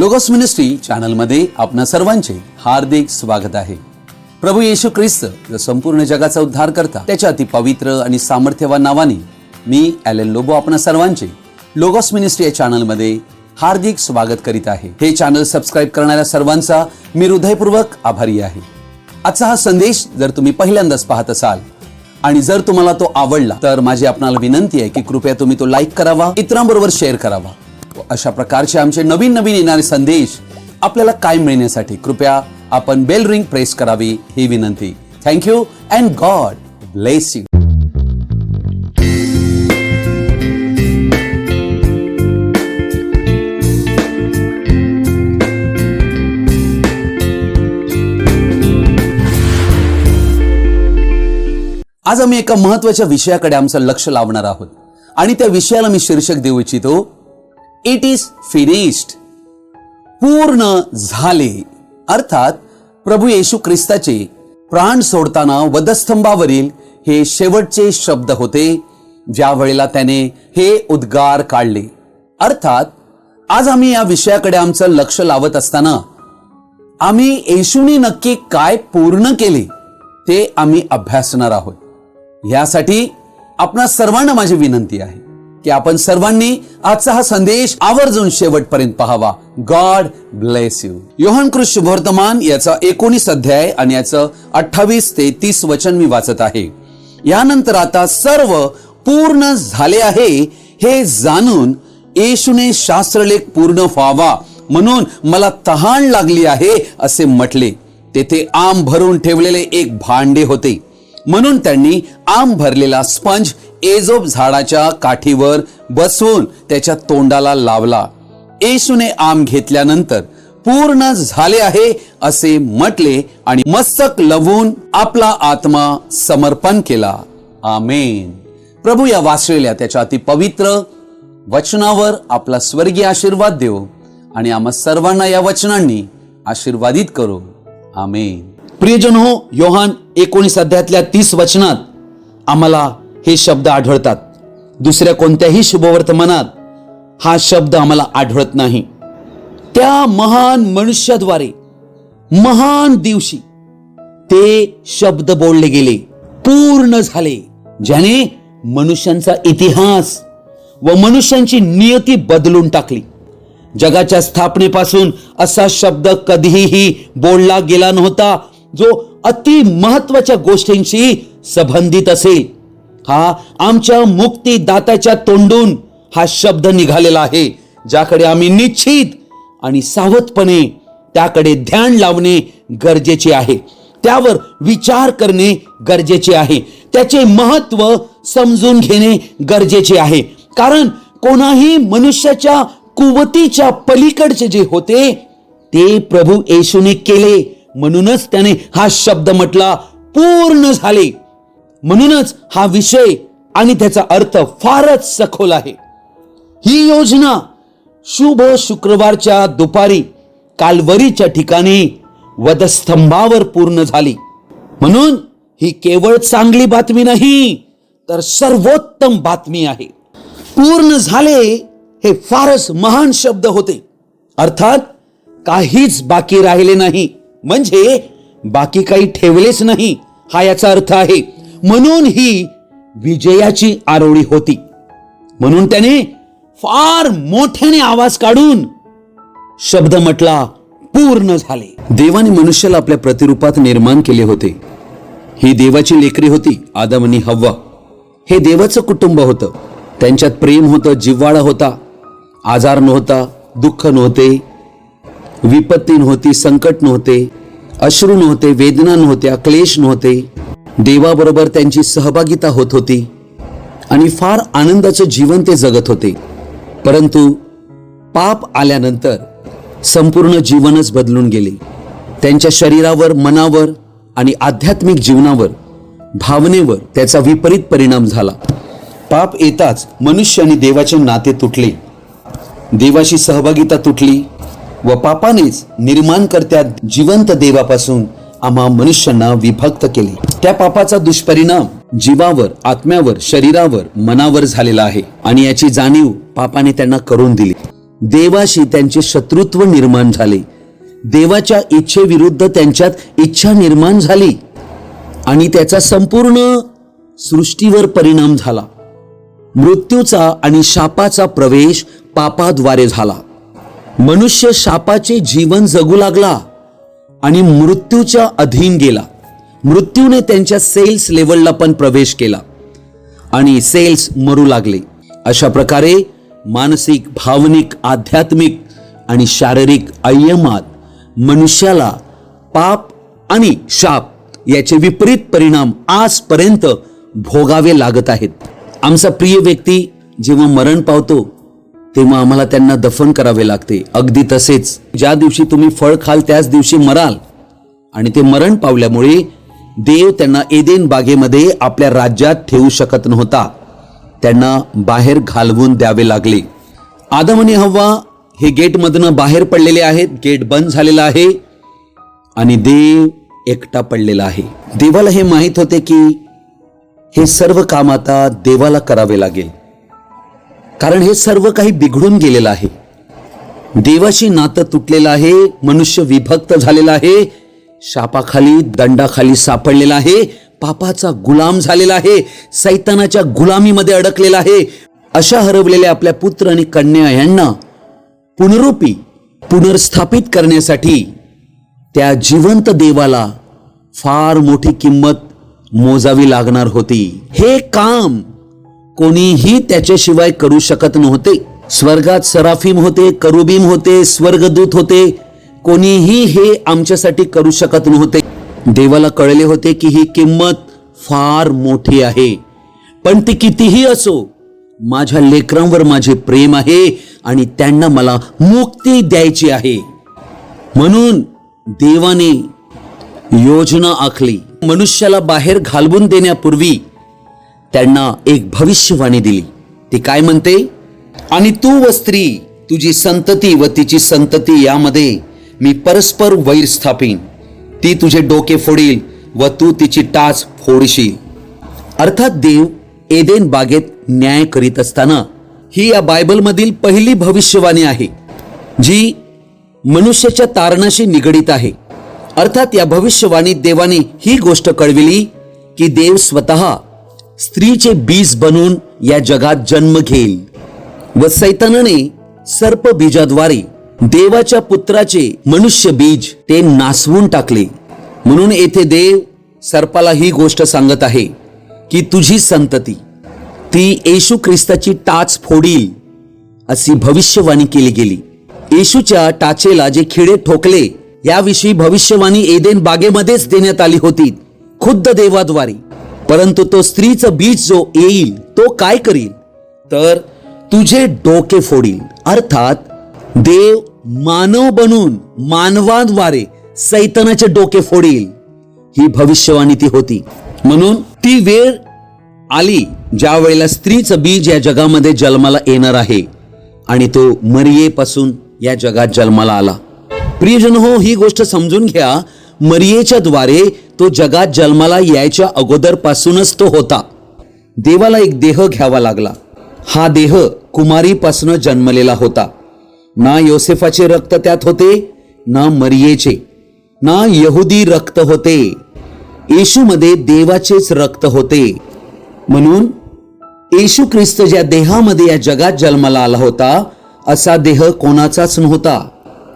Logos ministry चॅनलमध्ये आपणा सर्वांचे हार्दिक स्वागत आहे. प्रभू येशू ख्रिस्त जो संपूर्ण जगाचा उद्धार करता त्याच्या अति पवित्र आणि सामर्थ्यवान नावाने मी ॲलन लोबो आपणा सर्वांचे लोगोस मिनिस्ट्री या चॅनलमध्ये हार्दिक स्वागत करीत आहे. हे चॅनल सबस्क्राईब करणाऱ्या सर्वांचा मी हृदयपूर्वक आभारी आहे. आजचा हा संदेश जर तुम्ही पहिल्यांदाच पाहत असाल आणि जर तुम्हाला तो आवडला तर माझी आपणाला विनंती आहे की कृपया तुम्ही तो लाईक करावा इतरांबरोबर शेअर करावा. अशा प्रकारचे आमचे नवीन नवीन येणारे संदेश आपल्याला काय मिळण्यासाठी कृपया आपण बेल रिंग प्रेस करावी ही विनंती. Thank you and God bless you आज आम्ही एका महत्त्वाच्या विषयाकडे आमचं लक्ष लावणार आहोत. आणि त्या विषयाला मी शीर्षक देऊ इच्छितो इट इज फिनिश्ड पूर्ण झाले. अर्थात प्रभू येशू ख्रिस्ताचे प्राण सोडताना वधस्तंभावरील हे शेवटचे शब्द होते ज्या वेळेला त्याने हे उद्गार काढले. अर्थात आज आम्ही या विषयाकडे आमचं लक्ष लावत असताना आम्ही येशूने नक्की काय पूर्ण केले ते आम्ही अभ्यासणार आहोत. यासाठी आपणा सर्वांना माझी विनंती आहे. की आपण सर्वांनी आजचा हा संदेश आवर्जून शेवटपर्यंत पहावा. गॉड ब्लेस यू योहन कृष वर्तमान याचा एकोणीस अध्याय आणि याचं अठ्ठावीस ते तीस वचन मी वाचत आहे. यानंतर आता सर्व पूर्ण झाले आहे हे जाणून येशूने शास्त्रलेख पूर्ण व्हावा म्हणून मला तहान लागली आहे असे म्हटले. तेथे आम भरून ठेवलेले एक भांडे होते. म्हणून त्यांनी आम भरलेला स्पंज एजोब झाडाच्या काठीवर बसवून त्याच्या तोंडाला लावला. येशूने आम घेतल्यानंतर पूर्ण झाले आहे असे म्हटले आणि मस्तक लवून आपला आत्मा समर्पण केला. आमेन. प्रभू या वाचलेल्या त्याच्या अति पवित्र वचनावर आपला स्वर्गीय आशीर्वाद देव आणि आम्हा सर्वांना या वचनांनी आशीर्वादित करू. आमेन. प्रियजन हो योहान एकोणीस अध्यातल्या तीस वचनात आम्हाला हे शब्द आढळतात. दुसऱ्या कोणत्याही शुभवर्तमानात हा शब्द आम्हाला आढळत नाही. त्या महान मनुष्याद्वारे महान दिवशी ते शब्द बोलले गेले पूर्ण झाले ज्याने मनुष्यांचा इतिहास व मनुष्यांची नियती बदलून टाकली. जगाच्या स्थापनेपासून असा शब्द कधीही बोलला गेला नव्हता जो अति महत्त्वाच्या गोष्टींशी संबंधित असेल. हा आमच्या मुक्तीदात्याच्या तोंडून हा शब्द निघालेला आहे ज्याकडे आम्ही निश्चित आणि सावधपणे त्याकडे ध्यान लावणे गरजेचे आहे. त्यावर विचार करणे गरजेचे आहे. त्याचे महत्त्व समजून घेणे गरजेचे आहे. कारण कोणाही मनुष्याच्या कुवतीच्या पलीकडचे जे होते ते प्रभू येशूने केले. म्हणूनच त्याने हा शब्द म्हटला पूर्ण झाले. म्हणूनच हा विषय आणि त्याचा अर्थ फारच सखोल आहे. ही योजना शुभ शुक्रवारच्या दुपारी कालवरीच्या ठिकाणी वधस्तंभावर पूर्ण झाली. म्हणून ही केवळ चांगली बातमी नाही तर सर्वोत्तम बातमी आहे. पूर्ण झाले हे फारच महान शब्द होते. अर्थात काहीच बाकी राहिले नाही. म्हणजे बाकी काही ठेवलेच नाही हा याचा अर्थ आहे. म्हणून ही विजयाची आरोळी होती. म्हणून त्याने फार मोठ्याने आवाज काढून शब्द म्हटला पूर्ण झाले. देवाने मनुष्याला आपल्या प्रतिरूपात निर्माण केले होते. ही देवाची लेकरी होती आदम आणि हव्वा. हे देवाचं कुटुंब होतं. त्यांच्यात प्रेम होतं जिव्हाळा होता आजार नव्हता दुःख नव्हते विपत्ती नव्हती संकट नव्हते अश्रू नव्हते वेदना नव्हत्या क्लेश नव्हते. देवाबरोबर त्यांची सहभागिता होत होती आणि फार आनंदाचं जीवन ते जगत होते. परंतु पाप आल्यानंतर संपूर्ण जीवनच बदलून गेले. त्यांच्या शरीरावर मनावर आणि आध्यात्मिक जीवनावर भावनेवर त्याचा विपरीत परिणाम झाला. पाप येताच मनुष्य आणि देवाचे नाते तुटले. देवाशी सहभागिता तुटली व पापानेच निर्माणकर्त्या जिवंत देवापासून आम्हा मनुष्यांना विभक्त केले. त्या पापाचा दुष्परिणाम जीवावर आत्म्यावर शरीरावर मनावर झालेला आहे आणि याची जाणीव पापाने त्यांना करून दिली. देवाशी त्यांचे शत्रुत्व निर्माण झाले. देवाच्या इच्छेविरुद्ध त्यांच्यात इच्छा निर्माण झाली आणि त्याचा संपूर्ण सृष्टीवर परिणाम झाला. मृत्यूचा आणि शापाचा प्रवेश पापाद्वारे झाला. मनुष्य शापाचे जीवन जगू लागला. आणि मृत्यूच्या अधीन गेला. मृत्यूने त्यांच्या सेल्स लेवलला पण प्रवेश केला. आणि सेल्स मरू लागले. अशा प्रकारे मानसिक भावनिक आध्यात्मिक आणि शारीरिक अय्यमात मनुष्याला पाप आणि शाप याचे विपरीत परिणाम आजपर्यंत भोगावे लागत आहेत. आमचा प्रिय व्यक्ती जेव्हा मरण पावतो तेव्हा आम्हाला त्यांना दफन करावे लागते. अगदी तसेच ज्या दिवशी तुम्ही फळ खाल त्याच दिवशी मराल. आणि ते मरण पावल्यामुळे देव त्यांना एदेन बागेमध्ये आपल्या राज्यात ठेवू शकत नव्हता. त्यांना बाहेर घालवून द्यावे लागले. आदम आणि हव्वा हे गेटमधनं बाहेर पडलेले आहेत. गेट बंद झालेला आहे. आणि देव एकटा पडलेला आहे. देवाला हे माहीत होते की हे सर्व काम आता देवाला करावे लागेल. कारण हे सर्व काही बिघडून गेलेलं आहे. देवाशी नातं तुटलेलं आहे मनुष्य विभक्त झालेला आहे शापाखाली दंडाखाली सापडलेला आहे पापाचा गुलाम झालेला आहे सैतानाच्या गुलामीमध्ये अडकलेला आहे. अशा हरवलेल्या आपल्या पुत्र आणि कन्या यांना पुनरुपी पुनर्स्थापित करण्यासाठी त्या जिवंत देवाला फार मोठी किंमत मोजावी लागणार होती. हे काम कोणीही त्याच्याशिवाय करू शकत नव्हते. स्वर्गात सराफीम होते करुबीम होते स्वर्गदूत होते. कोणीही हे आमच्यासाठी करू शकत नव्हते. देवाला कळले होते की ही किंमत फार मोठी आहे. पण ती कितीही असो माझ्या लेकरांवर माझे प्रेम आहे आणि त्यांना मला मुक्ती द्यायची आहे. म्हणून देवाने योजना आखली. मनुष्याला बाहेर घालवून देण्यापूर्वी त्यांना एक भविष्यवाणी दिली. ती काय म्हणते? आणि तू व स्त्री तुझी संतती व तिची संतती यामध्ये मी परस्पर वैर स्थापीन. ती तुझे डोके फोडील व तू तिची टाच फोडशील. अर्थात देव एदेन बागेत न्याय करीत असताना ही या बायबलमधील पहिली भविष्यवाणी आहे जी मनुष्याच्या तारणाशी निगडीत आहे. अर्थात या भविष्यवाणीत देवाने ही गोष्ट कळविली की देव स्वतः स्त्रीचे बीज बनून या जगात जन्म घेईल. व सैतानाने सर्प बीजाद्वारे देवाच्या पुत्राचे मनुष्य बीज ते नासवून टाकले. म्हणून येथे देव सर्पाला ही गोष्ट सांगत आहे की तुझी संतती ती येशू ख्रिस्ताची टाच फोडील अशी भविष्यवाणी केली गेली. येशूच्या टाचेला जे खिडे ठोकले याविषयी भविष्यवाणी एदेन बागेमध्येच देण्यात आली होती खुद्द देवाद्वारे. परंतु तो स्त्रीचं बीज जो येईल तो काय करील? तर तुझे डोके फोडील. अर्थात देव मानव बनून मानवाद्वारे सैतानाचे डोके फोडील. ही भविष्यवाणी ती होती. म्हणून ती वेळ आली ज्या वेळेला स्त्रीचं बीज या जगामध्ये जन्माला येणार आहे आणि तो मरियेपासून या जगात जन्माला आला. प्रियजन हो ही गोष्ट समजून घ्या. मरियेच्या द्वारे तो जगात जन्माला यायच्या अगोदरपासूनच तो होता. देवाला एक देह घ्यावा लागला. हा देह कुमारीपासून जन्मलेला होता. ना योसेफाचे रक्त त्यात होते ना मरियेचे. ना यहुदी रक्त होते. येशूमध्ये देवाचेच रक्त होते. म्हणून येशू ख्रिस्त ज्या देहामध्ये या जगात जन्माला आला होता असा देह कोणाचाच नव्हता.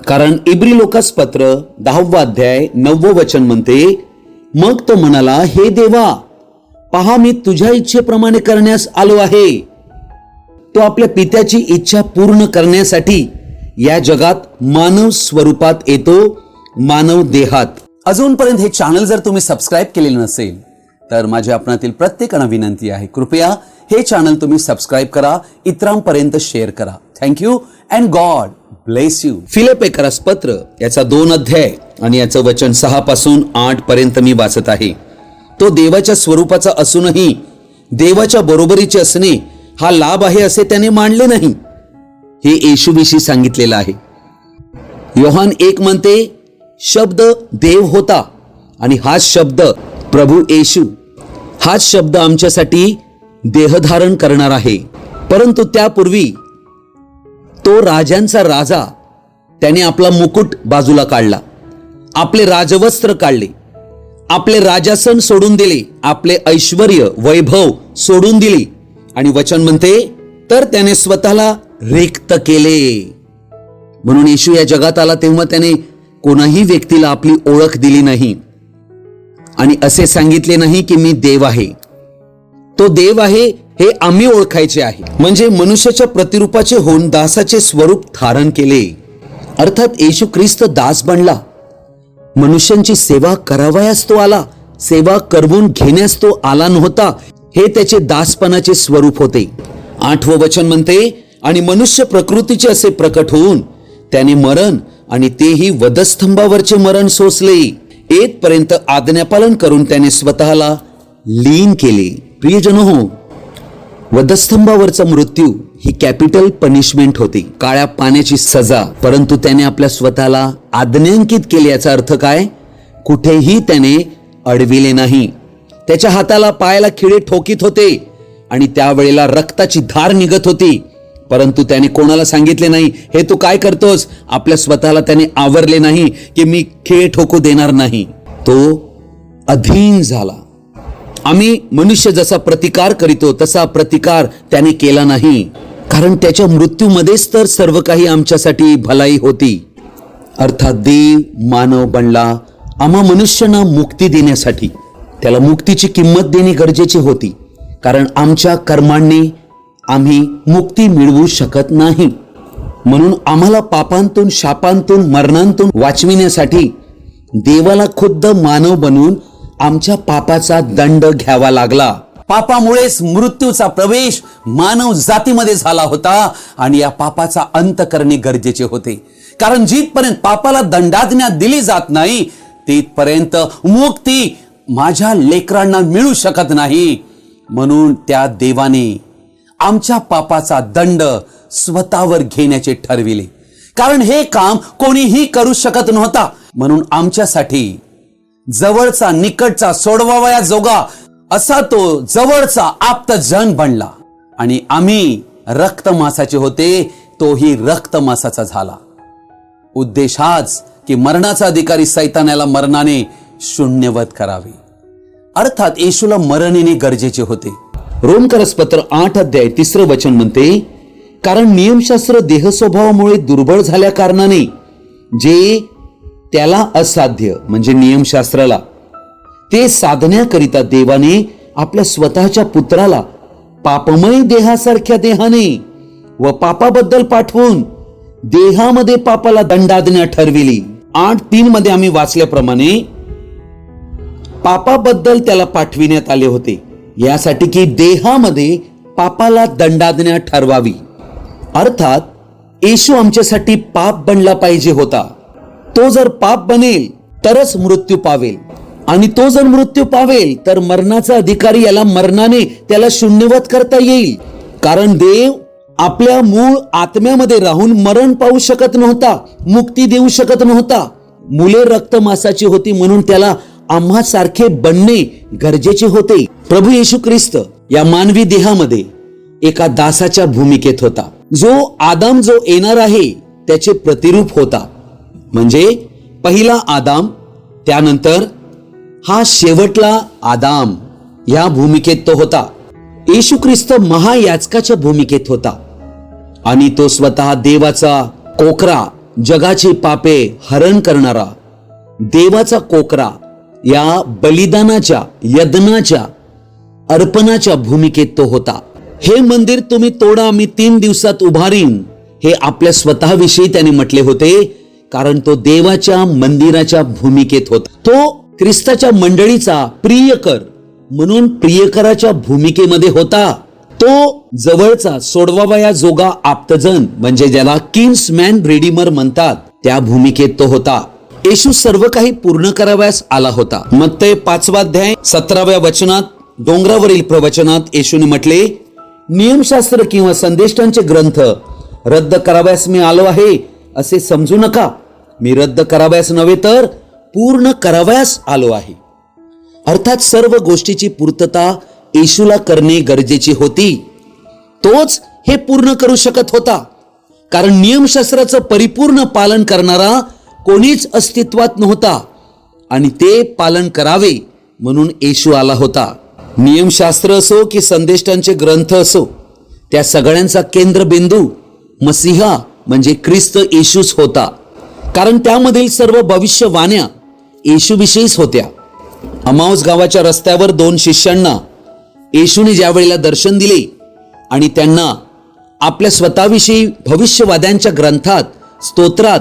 कारण इब्री लोकास पत्र दहावा अध्याय नववं वचन म्हणते मग तो म्हणाला हे देवा पहा मी तुझ्या इच्छेप्रमाणे करण्यास आलो आहे. तो आपल्या पित्याची इच्छा पूर्ण करण्यासाठी या जगात मानव स्वरूपात येतो मानव देहात. अजूनपर्यंत हे चॅनल जर तुम्ही सबस्क्राईब केलेलं नसेल तर माझ्या आपणातील प्रत्येकानं विनंती आहे. कृपया हे चॅनल तुम्ही सबस्क्राईब करा इतरांपर्यंत शेअर करा. Thank you and God bless you फिलिपेकरास पत्र याचा दोन अध्याय आणि याचं वचन सहा पासून आठ पर्यंत मी वाचत आहे. तो देवाच्या स्वरूपाचा असूनही देवाच्या बरोबरीचे असणे हा लाभ आहे असे त्याने मानले नाही. हे येशूविषयी सांगितलेलं आहे. योहान एक म्हणते शब्द देव होता आणि हाच शब्द प्रभू येशू. हाच शब्द आमच्यासाठी देहधारण करणार आहे. परंतु त्यापूर्वी तो राजांचा राजा त्याने आपला मुकुट बाजूला काढला आपले राजवस्त्र काढले आपले राजासन सोडून दिले आपले ऐश्वर वैभव सोडून दिले. आणि वचन म्हणते तर त्याने स्वतःला रिक्त केले. म्हणून येशू या जगात आला तेव्हा त्याने कोणाही व्यक्तीला आपली ओळख दिली नाही. आणि असे सांगितले नाही की मी देव आहे. तो देव आहे हे आम्ही ओळखायचे आहे. म्हणजे मनुष्याच्या प्रतिरूपाचे होऊन दासाचे स्वरूप धारण केले. अर्थात येशू ख्रिस्त दास बनला. मनुष्यांची सेवा करावयास तो आला. सेवा करवून घेण्यास तो आला नव्हता. हे त्याचे दासपणाचे स्वरूप होते. आठवं वचन म्हणते आणि मनुष्य प्रकृतीचे असे प्रकट होऊन त्याने मरण आणि तेही वधस्तंभावरचे मरण सोसले. येतपर्यंत आज्ञापालन करून त्याने स्वतःला लीन केले. प्रियजन हो वधस्तंभावरचा मृत्यू ही कॅपिटल पनिशमेंट होती. काळ्या पाण्याची सजा. परंतु त्याने आपल्या स्वतःला आज्ञांकित केले याचा अर्थ काय? कुठेही त्याने अडविले नाही. त्याच्या हाताला पायाला खिळे ठोकीत होते आणि त्यावेळेला रक्ताची धार निघत होती. परंतु त्याने कोणाला सांगितले नाही? हे तू काय करतोस? आपल्या स्वतःला त्याने आवरले नाही की मी खिळे ठोकू देणार नाही. तो अधीन झाला. आम्ही मनुष्य जसा प्रतिकार करीतो तसा प्रतिकार त्याने केला नाही. कारण त्याच्या मृत्यूमध्येच तर सर्व काही आमच्यासाठी भलाई होती. अर्थात देव मानव बनला आम्हा मनुष्यांना मुक्ती देण्यासाठी. त्याला मुक्तीची किंमत देणे गरजेची होती. कारण आमच्या कर्मांनी आम्ही मुक्ती मिळवू शकत नाही. म्हणून आम्हाला पापांतून शापांतून मरणांतून वाचविण्यासाठी देवाला खुद्द मानव बनून आमच्या पापाचा दंड घ्यावा लागला. पापामुळेच मृत्यूचा प्रवेश मानव जातीमध्ये झाला होता आणि या पापाचा अंत करणे गरजेचे होते. कारण जिथपर्यंत पापाला दंडाज्ञा दिली जात नाही तिथपर्यंत मुक्ती माझ्या लेकरांना मिळू शकत नाही. म्हणून त्या देवाने आमच्या पापाचा दंड स्वतःवर घेण्याचे ठरविले. कारण हे काम कोणीही करू शकत नव्हता. म्हणून आमच्यासाठी जवळचा निकटचा सोडवावया जोगा असा तो जवळचा आप्त जन बनला. आणि आम्ही रक्तमासाचे होते तोही रक्तमासाचा झाला. उद्देश हाच की मरणाचा अधिकारी सैतानाला मरणाने शून्यवत करावे. अर्थात येशूला मरण येणे गरजेचे होते. रोमकरसपत्र आठ अध्याय तिसरं वचन म्हणते कारण नियमशास्त्र देह स्वभावामुळे दुर्बळ झाल्या कारणाने जे त्याला असाध्य म्हणजे नियमशास्त्राला. ते साधण्याकरिता देवाने आपल्या स्वतःच्या पुत्राला पापमय देहासारख्या देहाने व पापाबद्दल पाठवून देहामध्ये पापाला दंडाज्ञा ठरविली. आठ तीन मध्ये आम्ही वाचल्याप्रमाणे पापाबद्दल त्याला पाठविण्यात आले होते. यासाठी की देहामध्ये पापाला दंडाज्ञा ठरवावी. अर्थात येशू आमच्यासाठी पाप बनला पाहिजे होता. तो जर पाप बनेल तरच मृत्यू पावेल. आणि तो जर मृत्यू पावेल तर मरणाचा अधिकारी याला मरणाने त्याला शून्यवत करता येईल. कारण देव आपल्या मूळ आत्म्यामध्ये राहून मरण पाहू शकत नव्हता मुक्ती देऊ शकत नव्हता. मुले रक्त मासाची होती म्हणून त्याला आम्हा सारखे बनणे गरजेचे होते. प्रभू येशू ख्रिस्त या मानवी देहामध्ये एका दासाच्या भूमिकेत होता. जो आदाम जो येणार आहे त्याचे प्रतिरूप होता. म्हणजे पहिला आदाम त्यानंतर हा शेवटला आदाम या भूमिकेत तो होता. येशू ख्रिस्त महायाचकाच्या भूमिकेत होता. आणि तो स्वतः देवाचा कोकरा जगाची पापे हरण करणारा देवाचा कोकरा या बलिदानाच्या यज्ञाच्या अर्पणाच्या भूमिकेत तो होता. हे मंदिर तुम्ही तोडा मी तीन दिवसात उभारीन हे आपल्या स्वतःविषयी त्याने म्हटले होते. कारण तो देवाच्या मंदिराच्या भूमिकेत होता. तो ख्रिस्ताच्या मंडळीचा प्रियकर म्हणून प्रियकराच्या भूमिकेमध्ये होता. तो जवळचा सोडवावया जोगा आप्तजन म्हणजे ज्याला किन्समॅन रेडिमर म्हणतात त्या भूमिकेत तो होता. येशू सर्व काही पूर्ण करावयास आला होता. मग ते पाचवा अध्याय सतराव्या वचनात डोंगरावरील प्रवचनात येशूने म्हटले नियमशास्त्र किंवा संदेष्टांचे ग्रंथ रद्द करावयास मी आलो आहे असे समजू नका. मी रद्द करावयास नव्हे तर पूर्ण करावयास आलो आहे. अर्थात सर्व गोष्टीची पूर्तता येशूला करणे गरजेची होती. तोच हे पूर्ण करू शकत होता. कारण नियमशास्त्राचं परिपूर्ण पालन करणारा कोणीच अस्तित्वात नव्हता. आणि ते पालन करावे म्हणून येशू आला होता. नियमशास्त्र असो की संदेष्टांचे ग्रंथ असो त्या सगळ्यांचा केंद्रबिंदू मसिहा म्हणजे ख्रिस्त येशूच होता. कारण त्यामधील सर्व भविष्यवाण्या येशूविषयीच होत्या. अमाऊस गावाच्या रस्त्यावर दोन शिष्यांना येशूने ज्या वेळेला दर्शन दिले आणि त्यांना आपल्या स्वतःविषयी भविष्यवाद्यांच्या ग्रंथात स्तोत्रात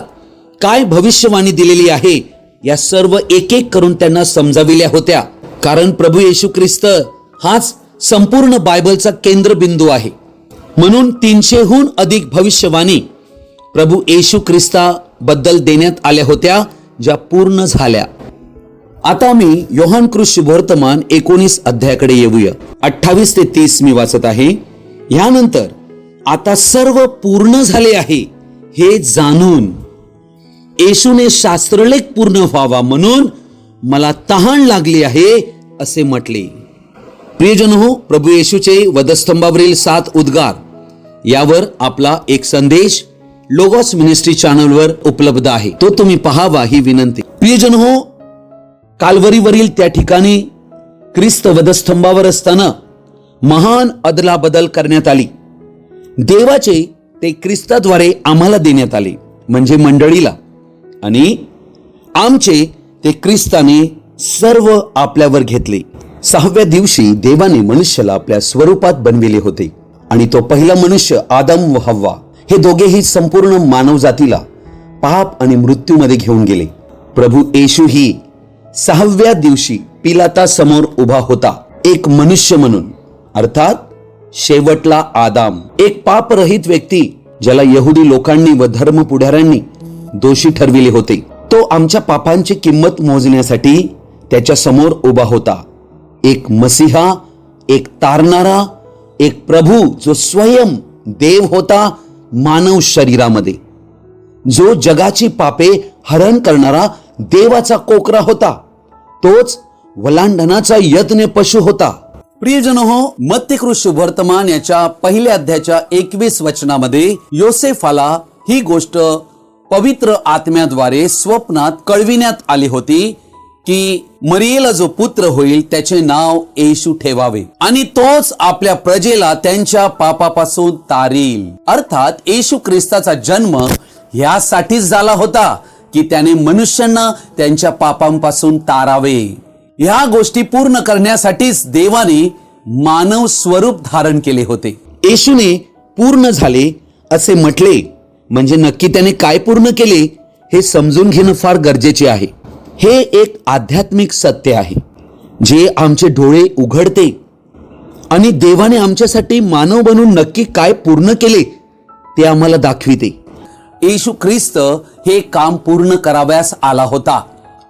काय भविष्यवाणी दिलेली आहे या सर्व एक एक करून त्यांना समजाविल्या होत्या. कारण प्रभू येशू ख्रिस्त हाच संपूर्ण बायबलचा केंद्रबिंदू आहे. म्हणून तीनशेहून अधिक भविष्यवाणी प्रभू येशू ख्रिस्ता बद्दल देण्यात आल्या होत्या ज्या पूर्ण झाल्या. आता मी योहान कृष वर्तमान एकोणीस अध्यायाकडे येऊया. अठ्ठावीस ते तीस मी वाचत आहे. यानंतर आता सर्व पूर्ण झाले आहे हे जाणून. येशूने शास्त्रलेख पूर्ण व्हावा म्हणून मला तहान लागली आहे असे म्हटले. प्रियजन हो प्रभू येशूचे वधस्तंभावरील सात उद्गार. यावर आपला एक संदेश लोगॉस मिनिस्ट्री चॅनलवर उपलब्ध आहे. तो तुम्ही पहावा ही विनंती. प्रियजन हो कालवरीवरील त्या ठिकाणी ख्रिस्त वधस्तंभावर असताना महान अदलाबदल करण्यात आली. देवाचे ते ख्रिस्ताद्वारे आम्हाला देण्यात आले म्हणजे मंडळीला. आणि आमचे ते ख्रिस्ताने सर्व आपल्यावर घेतले. सहाव्या दिवशी देवाने मनुष्याला आपल्या स्वरूपात बनविले होते. आणि तो पहिला मनुष्य आदम व हव्वा. हे दोघेही संपूर्ण मानव जातीला पाप आणि मृत्यूमध्ये घेऊन गेले. प्रभू येशूही सहाव्या दिवशी पिलाता समोर उभा होता एक मनुष्य म्हणून. अर्थात शेवटला आदाम. एक पापरहित व्यक्ती ज्याला यहुदी लोकांनी व धर्म पुढाऱ्यांनी दोषी ठरविले होते. तो आमच्या पापांची किंमत मोजण्यासाठी त्याच्यासमोर उभा होता. एक मसिहा एक तारणारा एक प्रभू जो स्वयं देव होता मानव शरीरामध्ये. जो जगाची पापे हरण करणारा देवाचा कोकरा होता तोच वलांडनाचा यज्ञ पशु होता. प्रियजन हो मत्यकृष वर्तमान याच्या पहिल्या अध्याच्या एकवीस वचनामध्ये योसेफाला ही गोष्ट पवित्र आत्म्याद्वारे स्वप्नात कळविण्यात आली होती. की मरियेला जो पुत्र होईल त्याचे नाव येशू ठेवावे. आणि तोच आपल्या प्रजेला त्यांच्या पापापासून तारील. अर्थात येशू ख्रिस्ताचा जन्म ह्यासाठीच झाला होता की त्याने मनुष्यांना त्यांच्या पापांपासून तारावे. ह्या गोष्टी पूर्ण करण्यासाठीच देवाने मानव स्वरूप धारण केले होते. येशूने पूर्ण झाले असे म्हटले म्हणजे नक्की त्याने काय पूर्ण केले हे समजून घेणं फार गरजेचे आहे. हे एक आध्यात्मिक सत्य आहे जे आमचे डोळे उघडते आणि देवाने आमच्यासाठी मानव बनून नक्की काय पूर्ण केले ते आम्हाला दाखविते. येशू ख्रिस्त हे काम पूर्ण करावयास आला होता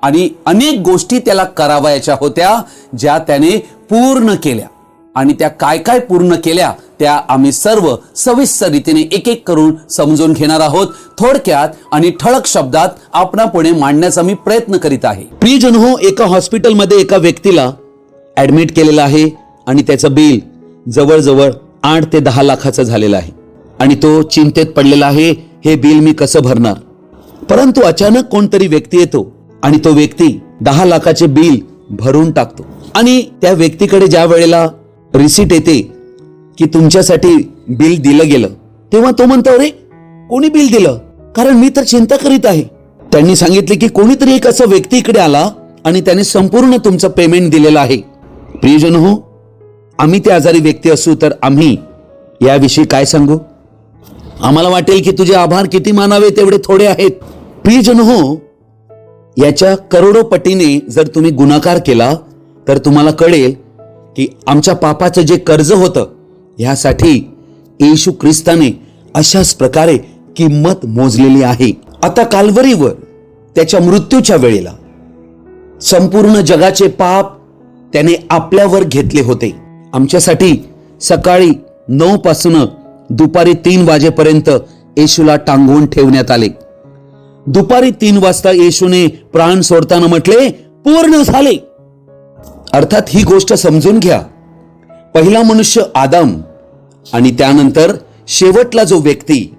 आणि अनेक गोष्टी त्याला करावयाच्या होत्या ज्या त्याने पूर्ण केल्या. आणि त्या काय काय पूर्ण केल्या त्या आम्ही सर्व सविस्तर रीतीने एक एक करून समजून घेणार आहोत. थोडक्यात आणि ठळक शब्दात आपणापुढे मांडण्याचा मी प्रयत्न करीत आहे. प्रियजन हो एका हॉस्पिटलमध्ये एका व्यक्तीला ऍडमिट केलेलं आहे आणि त्याचं बिल जवळजवळ आठ ते दहा लाखाचं झालेलं आहे. आणि तो चिंतेत पडलेला आहे हे बिल मी कसं भरणार? परंतु अचानक कोणतरी व्यक्ती येतो आणि तो व्यक्ती दहा लाखाचे बिल भरून टाकतो. आणि त्या व्यक्तीकडे ज्या वेळेला रिसीट येते की तुमच्यासाठी बिल दिलं गेलं. तेव्हा तो म्हणतो अरे कोणी बिल दिलं? कारण मी तर चिंता करीत आहे. त्यांनी सांगितले की कोणीतरी एक असं व्यक्ती इकडे आला आणि त्याने संपूर्ण तुमचं पेमेंट दिलेलं आहे. प्रियजन हो आम्ही ते आजारी व्यक्ती असू तर आम्ही याविषयी काय सांगू? आम्हाला वाटेल की तुझे आभार किती मानावे तेवढे थोडे आहेत. प्रियजन हो याच्या करोडो पटीने जर तुम्ही गुणाकार केला तर तुम्हाला कळेल की आमच्या पापाचं जे कर्ज होतं ह्यासाठी येशू ख्रिस्ताने अशाच प्रकारे किंमत मोजलेली आहे. आता कालवरीवर त्याच्या मृत्यूच्या वेळेला संपूर्ण जगाचे पाप त्याने आपल्यावर घेतले होते. आमच्यासाठी सकाळी नऊ पासून दुपारी तीन वाजेपर्यंत येशूला टांगून ठेवण्यात आले. दुपारी तीन वाजता येशूने प्राण सोडताना म्हटले पूर्ण झाले. अर्थात ही गोष्ट समजून घ्या. पहिला मनुष्य आदम आणि त्यानंतर शेवटला जो व्यक्ती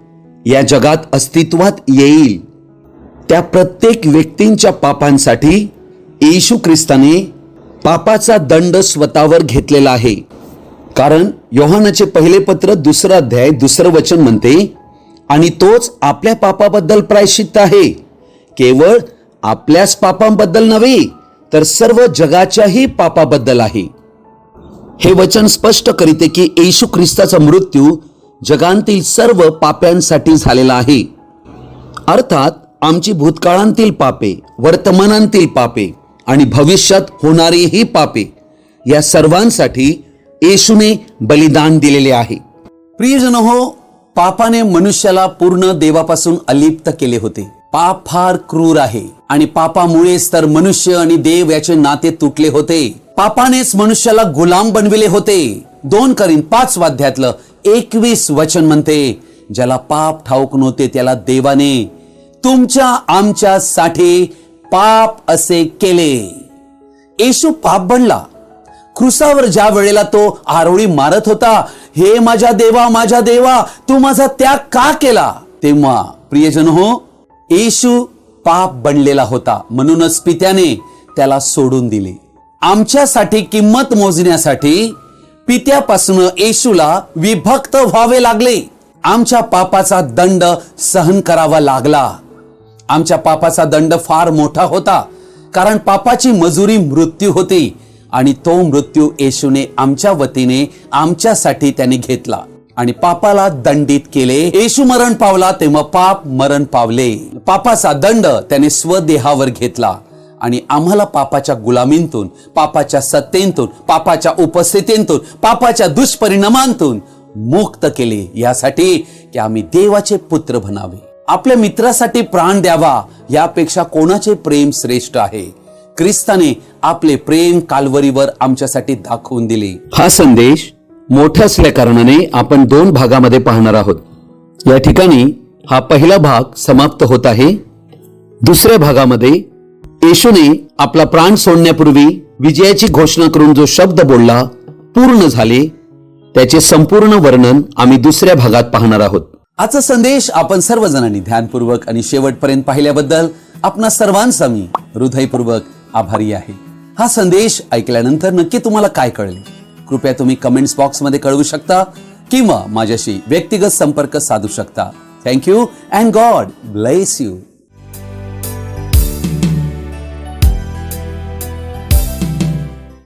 या जगात अस्तित्वात येईल त्या प्रत्येक व्यक्तींच्या पापांसाठी येशू ख्रिस्ताने पापाचा दंड स्वतःवर घेतलेला आहे. कारण योहानाचे पहिले पत्र दुसरा अध्याय दुसरं वचन म्हणते आणि तोच आपल्या पापाबद्दल प्रायश्चित्त आहे. केवळ आपल्याच पापांबद्दल नव्हे तर सर्व जगाच्याही पापाबद्दल आहे. हे वचन स्पष्ट करीते की येशू ख्रिस्ताचा मृत्यू जगांतील सर्व पाप्यांसाठी झालेला आहे. अर्थात आमची भूतकाळांतील पापे वर्तमानांतील पापे आणि भविष्यात होणारीही पापे या सर्वांसाठी येशूने बलिदान दिलेले आहे. प्रियजन हो पापाने मनुष्याला पूर्ण देवापासून अलिप्त केले होते. पाप फार क्रूर आहे. आणि पापामुळेच तर मनुष्य आणि देव याचे नाते तुटले होते. पापानेच मनुष्याला गुलाम बनविले होते. दोन करीन पाच वाद्यातलं एकवीस वचन म्हणते ज्याला पाप ठाऊक नव्हते त्याला देवाने तुमच्या आमच्यासाठी पाप असे केले. येशू पाप बनला. क्रुसावर ज्या वेळेला तो आरोळी मारत होता हे माझ्या देवा माझ्या देवा तू माझा त्याग का केला? तेव्हा प्रियजन हो येशू पाप बनलेला होता. म्हणूनच पित्याने त्याला सोडून दिले. आमच्यासाठी किंमत मोजण्यासाठी पित्यापासून येशूला विभक्त व्हावे लागले. आमच्या पापाचा दंड सहन करावा लागला. आमच्या पापाचा दंड फार मोठा होता कारण पापाची मजुरी मृत्यू होती आणि तो मृत्यू येशूने आमच्या वतीने आमच्यासाठी त्याने घेतला. आणि पापाला दंडित केले. येशू मरण पावला तेव्हा पाप मरण पावले. पापाचा दंड त्याने स्वदेहावर घेतला. आणि आम्हाला पापाच्या गुलामींतून पापाच्या सत्तेतून पापाच्या उपस्थितीतून पापाच्या दुष्परिणामांतून मुक्त केले. यासाठी की आम्ही देवाचे पुत्र बनावे. आपल्या मित्रासाठी प्राण द्यावा यापेक्षा कोणाचे प्रेम श्रेष्ठ आहे? ख्रिस्ताने आपले प्रेम कालवरीवर आमच्यासाठी दाखवून दिले. हा संदेश मोठं असल्या कारणाने आपण दोन भागामध्ये पाहणार आहोत. या ठिकाणी हा पहिला भाग समाप्त होत आहे. दुसऱ्या भागामध्ये येशूने आपला प्राण सोडण्यापूर्वी विजयाची घोषणा करून जो शब्द बोलला पूर्ण झाले त्याचे संपूर्ण वर्णन आम्ही दुसऱ्या भागात पाहणार आहोत. आजचा संदेश आपण सर्वजणांनी ध्यानपूर्वक आणि शेवटपर्यंत पाहिल्याबद्दल आपणा सर्वांचा मी हृदयपूर्वक आभारी आहे. हा संदेश ऐकल्यानंतर नक्की तुम्हाला काय कळले? कृपया तुम्ही कमेंट्स बॉक्समध्ये कळवू शकता किंवा माझ्याशी व्यक्तिगत संपर्क साधू शकता. Thank you and God bless you